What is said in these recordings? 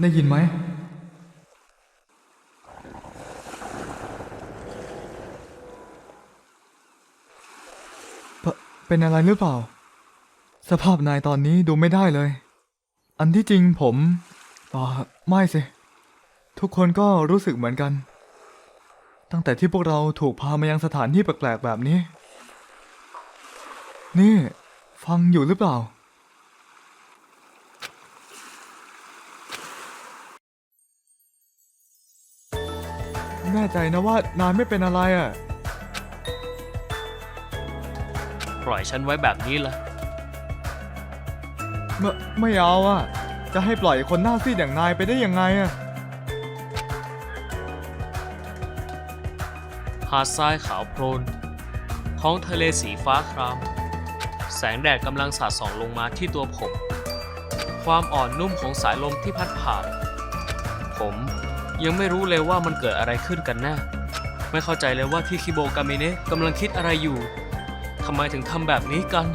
ได้ยินไหม เป็นอะไรหรือเปล่า สภาพนายตอนนี้ดูไม่ได้เลย อันที่จริงผมอ่าไม่สิ ทุกคนก็รู้สึกเหมือนกัน ตั้งแต่ที่พวกเราถูกพามายังสถานที่แปลกๆแบบนี้ นี่ ฟังอยู่หรือเปล่า แน่ใจนะว่านายไม่เป็นอะไรอะ ปล่อยฉันไว้แบบนี้ละไม่ไม่เอาอะ จะให้ปล่อยคนหน้าซีดอย่างนายไปได้ยังไงอะ หาดทรายขาวโพลน ท้องทะเลสีฟ้าคราม แสงแดดกำลังสาดส่องลงมาที่ตัวผม ความอ่อนนุ่มของสายลมที่พัดผ่าน ผม ยังไม่รู้เลยว่ามันเกิดอะไรขึ้นกันแน่ไม่เข้าใจเลยว่าที่คิโบกามิเนะกำลังคิดอะไรอยู่ทำไมถึงทำแบบนี้กัน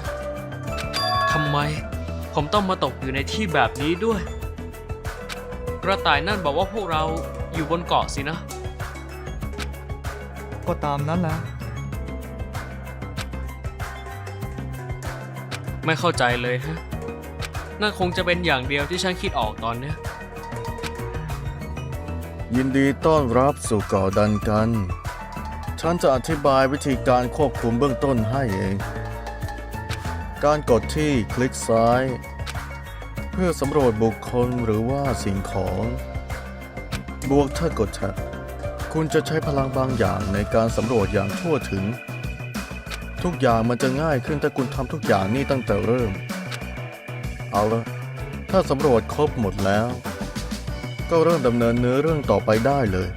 ทำไม ผมต้องมาตกอยู่ในที่แบบนี้ด้วย กระต่ายนั่นบอกว่าพวกเราอยู่บนเกาะสินะ ก็ตามนั้นแหละ ไม่เข้าใจเลยฮะนั่นคงจะเป็นอย่างเดียวที่ฉันคิดออกตอนเนี้ย ยินดีต้อนรับสู่เกาะดันกัน ฉันจะอธิบายวิธีการควบคุมเบื้องต้นให้เอง การกดที่คลิกซ้าย เพื่อสำรวจบุคคลหรือว่าสิ่งของ บวกถ้ากดแท็บคุณจะใช้พลังบางอย่างในการสำรวจอย่างทั่วถึง ทุกอย่างมันจะง่ายขึ้นถ้าคุณทำทุกอย่างนี่ตั้งแต่เริ่ม เอาละถ้าสำรวจครบหมดแล้ว ก็เริ่มดำเนินเนื้อเรื่องต่อไปได้เลย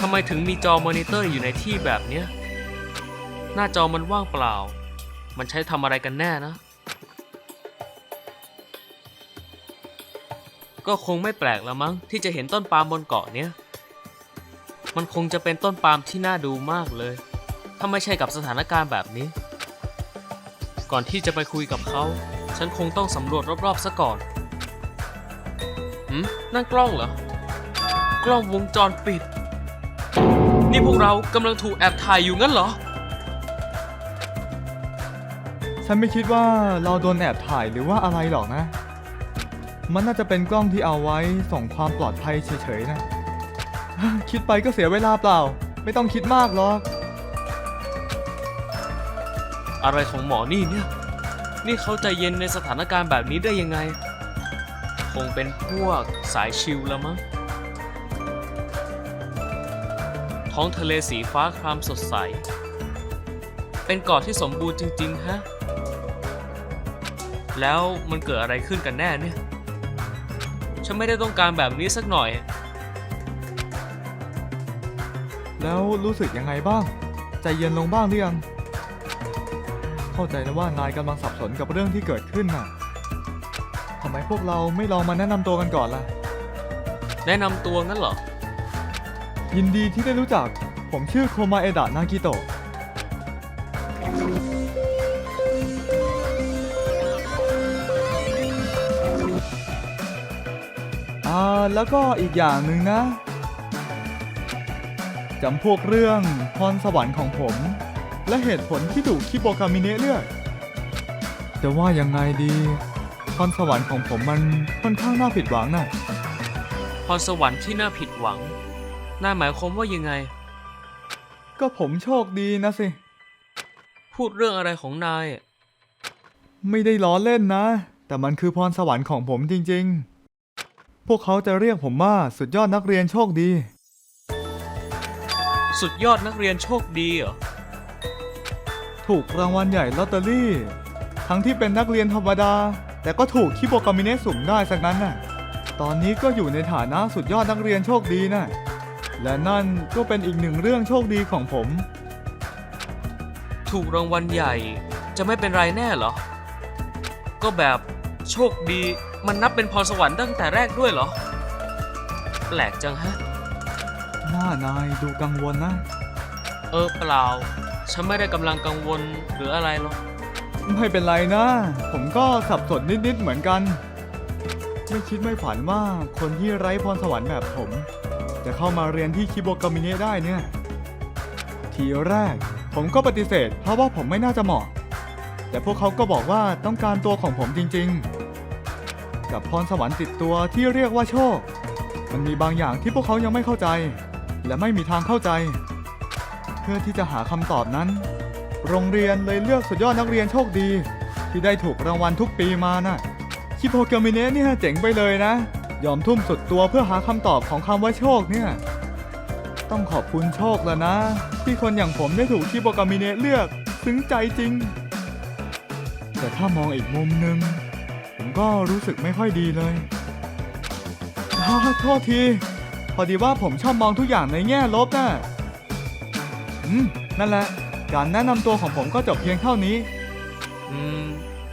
ทำไมถึงมีจอมอนิเตอร์อยู่ในที่แบบเนี้ย หน้าจอมันว่างเปล่า มันใช้ทำอะไรกันแน่นะ ก็คงไม่แปลกละมั้งที่จะเห็นต้นปาล์มบนเกาะเนี้ย มันคงจะเป็นต้นปาล์มที่น่าดูมากเลย ถ้าไม่ใช่กับสถานการณ์แบบนี้ ก่อนที่จะไปคุยกับเขา ฉันคงต้องสำรวจรอบๆซะก่อน หืมนั่นกล้องเหรอ กล้องวงจรปิด นี่พวกเรากำลังถูกแอบถ่ายอยู่งั้นเหรอ ฉันไม่คิดว่าเราโดนแอบถ่ายหรือว่าอะไรหรอกนะ มันน่าจะเป็นกล้องที่เอาไว้ส่องความปลอดภัยเฉยๆนะ คิดไปก็เสียเวลาเปล่า ไม่ต้องคิดมากหรอก อะไรของหมอนี่เนี่ย นี่เขาใจเย็นในสถานการณ์แบบนี้ได้ยังไง คงเป็นพวกสายชิลล้วมั้ง ท้องทะเลสีฟ้าครามสดใส เป็นเกาะที่สมบูรณ์จริง ๆ ฮะ แล้วมันเกิดอะไรขึ้นกันแน่เนี่ย ฉันไม่ได้ต้องการแบบนี้สักหน่อย แล้วรู้สึกยังไงบ้าง ใจเย็นลงบ้างหรือยัง เข้าใจนะว่านายกำลังสับสนกับเรื่องที่เกิดขึ้นน่ะ ไมพวกเราไม่ลองมาแนะนำตัวกันก่อนล่ะ แนะนำตัวงั้นเหรอ ยินดีที่ได้รู้จัก ผมชื่อโคมาเอดะนากิโตะ อ่า แล้วก็อีกอย่างหนึ่งนะ จำพวกเรื่องพรสวรรค์ของผม และเหตุผลที่ถูกคิโบกามิเนะเลือก จะว่ายังไงดี พรสวรรค์ของผมมันค่อนข้างน่าผิดหวังน่ะพรสวรรค์ที่น่าผิดหวังน่าหมายความว่ายังไง ก็ผมโชคดีนะสิ พูดเรื่องอะไรของนายไม่ได้ล้อเล่นนะ แต่มันคือพรสวรรค์ของผมจริงๆ พวกเขาจะเรียกผมว่าสุดยอดนักเรียนโชคดี สุดยอดนักเรียนโชคดีเหรอถูกรางวัลใหญ่ลอตเตอรี่ ทั้งที่เป็นนักเรียนธรรมดา แต่ก็ถูกคิโบกามิเนะสุ่มได้สักนั้นน่ะ ตอนนี้ก็อยู่ในฐานะสุดยอดนักเรียนโชคดีน่ะ และนั่นก็เป็นอีกหนึ่งเรื่องโชคดีของผม ถูกรางวัลใหญ่จะไม่เป็นไรแน่เหรอ ก็แบบโชคดีมันนับเป็นพรสวรรค์ตั้งแต่แรกด้วยเหรอ แปลกจังฮะ หน้านายดูกังวลนะ เออเปล่า ฉันไม่ได้กำลังกังวลหรืออะไรหรอก ไม่เป็นไรนะ ผมก็สับสนนิด ๆ เหมือนกัน ไม่คิดไม่ฝันว่าคนที่ไร้พรสวรรค์แบบผม จะเข้ามาเรียนที่คิโบกามิเนะได้เนี่ย ทีแรกผมก็ปฏิเสธ เพราะว่าผมไม่น่าจะเหมาะ แต่พวกเขาก็บอกว่าต้องการตัวของผมจริง ๆ กับพรสวรรค์ติดตัวที่เรียกว่าโชค มันมีบางอย่างที่พวกเขายังไม่เข้าใจ และไม่มีทางเข้าใจ เพื่อที่จะหาคำตอบนั้น โรงเรียนเลยเลือกสุดยอดนักเรียนโชคดี ที่ได้ถูกรางวัลทุกปีมาน่ะคิโปเกมิเนะเนี่ยเจ๋งไปเลยนะ ยอมทุ่มสุดตัวเพื่อหาคำตอบของคำว่าโชคเนี่ย ต้องขอบคุณโชคแล้วนะ ที่คนอย่างผมได้ถูกคิโปเกมิเนะเลือกซึ้งใจจริง แต่ถ้ามองอีกมุมหนึ่งผมก็รู้สึกไม่ค่อยดีเลยอ้าวโทษที พอดีว่าผมชอบมองทุกอย่างในแง่ลบน่ะอืมนั่นแหละ การแนะนำตัวของผมก็จบเพียงเท่านี้ อืม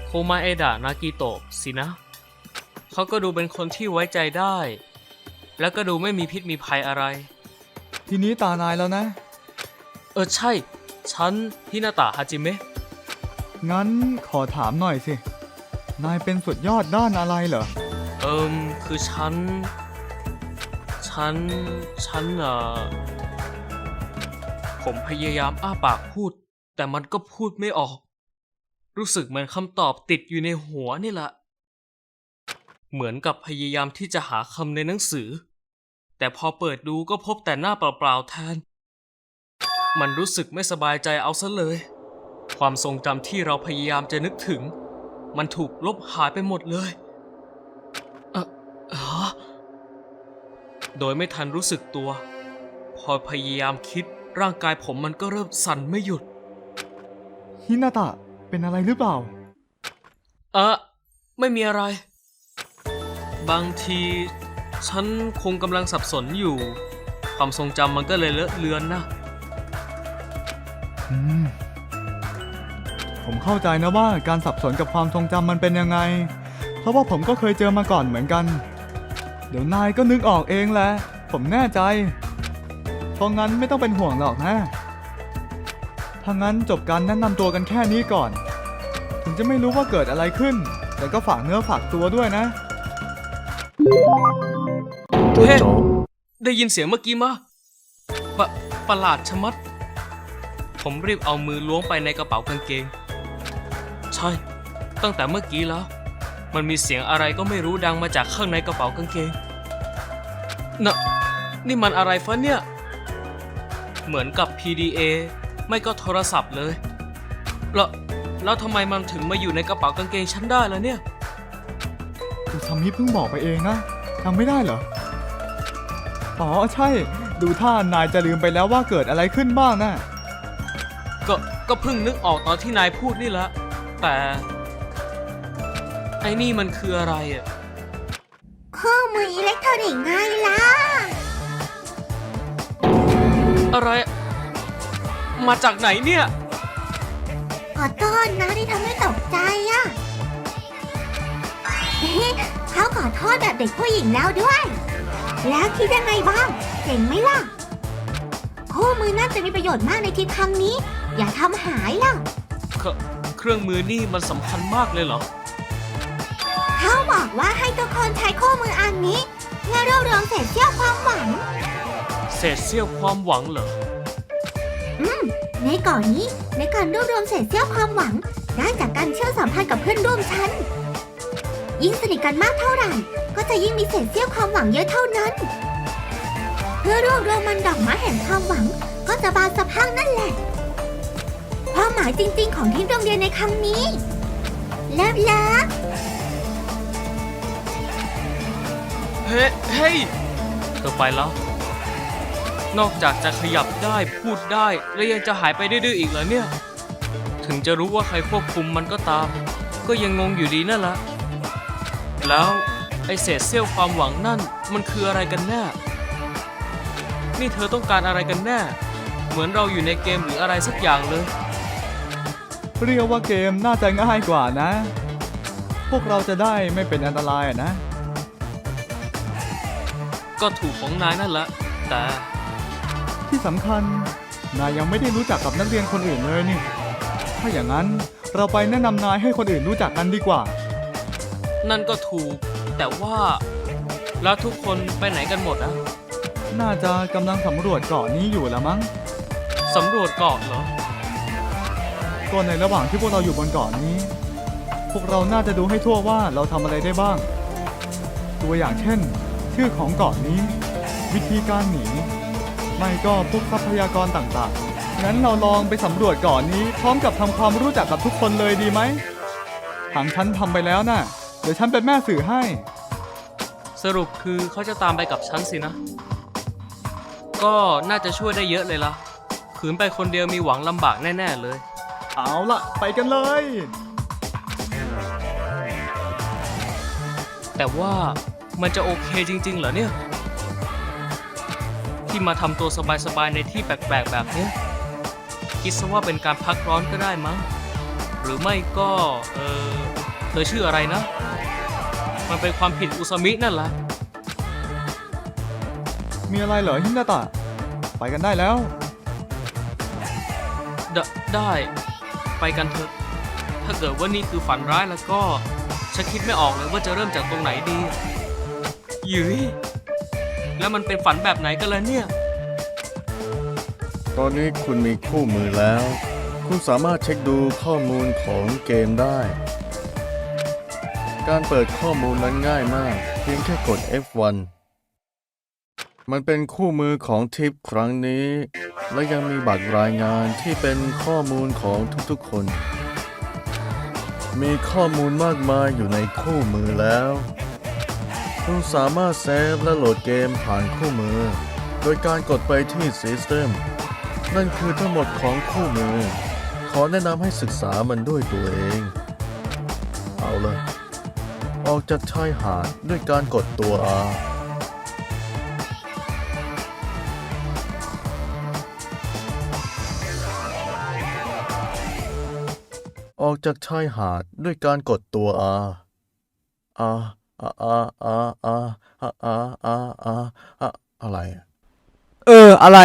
โคมาเอดะนากิโตะสินะ เขาก็ดูเป็นคนที่ไว้ใจได้ แล้วก็ดูไม่มีพิษมีภัยอะไร ทีนี้ตานายแล้วนะ เออใช่ ฉันฮินาตะฮาจิเมะงั้นขอถามหน่อยสิ นายเป็นสุดยอดด้านอะไรเหรอ เอิมคือฉัน ฉัน ฉันเอ่อ ผมพยายามอ้าปากพูด แต่มันก็พูดไม่ออก รู้สึกเหมือนคำตอบติดอยู่ในหัวนี่แหละ เหมือนกับพยายามที่จะหาคำในหนังสือ แต่พอเปิดดูก็พบแต่หน้าเปล่าๆแทน มันรู้สึกไม่สบายใจเอาซะเลย ความทรงจำที่เราพยายามจะนึกถึง มันถูกลบหายไปหมดเลยเอ่อฮะโดยไม่ทันรู้สึกตัว พอพยายามคิด ร่างกายผมมันก็เริ่มสั่นไม่หยุด ฮินาตะ เป็นอะไรหรือเปล่า เออไม่มีอะไร บางที ฉันคงกำลังสับสนอยู่ ความทรงจำมันก็เลยเลอะเลือนนะ อืม ผมเข้าใจนะว่าการสับสนกับความทรงจำมันเป็นยังไง เพราะว่าผมก็เคยเจอมาก่อนเหมือนกัน เดี๋ยวนายก็นึกออกเองแหละ ผมแน่ใจ เพราะงั้นไม่ต้องเป็นห่วงหรอกนะถ้างั้นจบการแนะนำตัวกันแค่นี้ก่อน ถึงจะไม่รู้ว่าเกิดอะไรขึ้น แต่ก็ฝากเนื้อฝากตัวด้วยนะ โจโจได้ยินเสียงเมื่อกี้มาปะประหลาดชะมัด ผมรีบเอามือล้วงไปในกระเป๋ากางเกง ใช่ ตั้งแต่เมื่อกี้แล้ว มันมีเสียงอะไรก็ไม่รู้ดังมาจากข้างในกระเป๋ากางเกงน่ะนี่มันอะไรฟะเนี่ย เหมือนกับ PDA ไม่ก็โทรศัพท์เลย แล้วแล้วทำไมมันถึงมาอยู่ในกระเป๋ากางเกงฉันได้ล่ะเนี่ยอุซามิเพิ่งบอกไปเองนะทำไม่ได้เหรอ อ๋อใช่ ดูท่านายจะลืมไปแล้วว่าเกิดอะไรขึ้นบ้างนะก็ก็เพิ่งนึกออกตอนที่นายพูดนี่แหละ แต่ ไอ้นี่มันคืออะไรอะข้อมืออิเล็กทรอนิกส์ไงล่ะ อะไร มาจากไหนเนี่ย ขอโทษนะที่ทำให้ตกใจอะเอ๊ะเขาขอโทษแบบเด็กผู้หญิงแล้วด้วย แล้วคิดยังไงบ้างเจ๋งไหมล่ะคู่มือน่าจะมีประโยชน์มากในทิศทางนี้ อย่าทำหายล่ะ เคเครื่องมือนี่มันสำคัญมากเลยเหรอ เขาบอกว่าให้ทุกคนใช้คู่มืออันนี้เพื่อรวบรวมเศษเสี้ยวความหวัง เศษเสี้ยวความหวังเหรอ อืม ในก่อนนี้ ในการรวบรวมเศษเสี้ยวความหวัง ได้จากการเชื่อมสัมพันธ์กับเพื่อนร่วมชั้น ยิ่งสนิทกันมากเท่าไหร่ ก็จะยิ่งมีเศษเสี้ยวความหวังเยอะเท่านั้น เพื่อรวบรวมมันดอกไม้แห่งความหวัง ก็จะบานสะพรั่งนั่นแหละ ความหมายจริง ๆ ของที่โรงเรียนในครั้งนี้เลิฟเลิฟเฮ้เฮ้ยเธอไปแล้ว นอกจากจะขยับได้พูดได้ แล้วยังจะหายไปดื้อๆอีกเหรอเนี่ย ถึงจะรู้ว่าใครควบคุมมันก็ตาม ก็ยังงงอยู่ดีนั่นแหละ แล้วไอเศษเสี้ยวความหวังนั่นมันคืออะไรกันแน่ นี่เธอต้องการอะไรกันแน่ เหมือนเราอยู่ในเกมหรืออะไรสักอย่างเลย เรียกว่าเกมน่าจะง่ายกว่านะ พวกเราจะได้ไม่เป็นอันตรายอะนะ ก็ถูกของนายนั่นแหละแต่ ที่สำคัญ นายยังไม่ได้รู้จักกับนักเรียนคนอื่นเลยนี่ ถ้าอย่างนั้นเราไปแนะนำนายให้คนอื่นรู้จักกันดีกว่า นั่นก็ถูก แต่ว่าแล้วทุกคนไปไหนกันหมดอะน่าจะกำลังสำรวจเกาะนี้อยู่ละมั้ง สำรวจเกาะเหรอ ก็ในระหว่างที่พวกเราอยู่บนเกาะนี้ พวกเราน่าจะดูให้ทั่วว่าเราทำอะไรได้บ้าง ตัวอย่างเช่น ชื่อของเกาะนี้ วิธีการหนี ไม่ก็พวกทรัพยากรต่างๆ งั้นเราลองไปสำรวจเกาะนี้ พร้อมกับทำความรู้จักกับทุกคนเลยดีไหมทางฉันทำไปแล้วน่ะ เดี๋ยวฉันเป็นแม่สื่อให้ สรุปคือเขาจะตามไปกับฉันสินะ ก็น่าจะช่วยได้เยอะเลยล่ะขืนไปคนเดียวมีหวังลำบากแน่ๆเลย เอาล่ะไปกันเลย แต่ว่ามันจะโอเคจริง ๆ เหรอเนี่ย ที่มาทำตัวสบายๆในที่แปลกๆแบบเนี้ยคิดซะว่าเป็นการพักร้อนก็ได้มั้ง หรือไม่ก็ เออเธอชื่ออะไรนะ มันเป็นความผิดอุซามินั่นแหละมีอะไรเหรอฮินาตะ ไปกันได้แล้ว ไดได้ ไปกันเถอะ ถ้าเกิดว่านี่คือฝันร้ายแล้วก็ ฉันคิดไม่ออกเลยว่าจะเริ่มจากตรงไหนดีหยืย แล้วมันเป็นฝันแบบไหนกันล่ะเนี่ย ตอนนี้คุณมีคู่มือแล้ว คุณสามารถเช็คดูข้อมูลของเกมได้ การเปิดข้อมูลนั้นง่ายมาก เพียงแค่กด F1 มันเป็นคู่มือของทริปครั้งนี้ และยังมีบัตรรายงานที่เป็นข้อมูลของทุกๆคน มีข้อมูลมากมายอยู่ในคู่มือแล้ว คุณสามารถเซฟและโหลดเกมผ่านคู่มือ โดยการกดไปที่ System นั่นคือทั้งหมดของคู่มือ ขอแนะนำให้ศึกษามันด้วยตัวเอง เอาลยออกจากชายหาดด้วยการกดตัว R ออกจากชายหาดด้วยการกดตัว R R อะอะอะอะอะอะอะอะไร เออ อะไร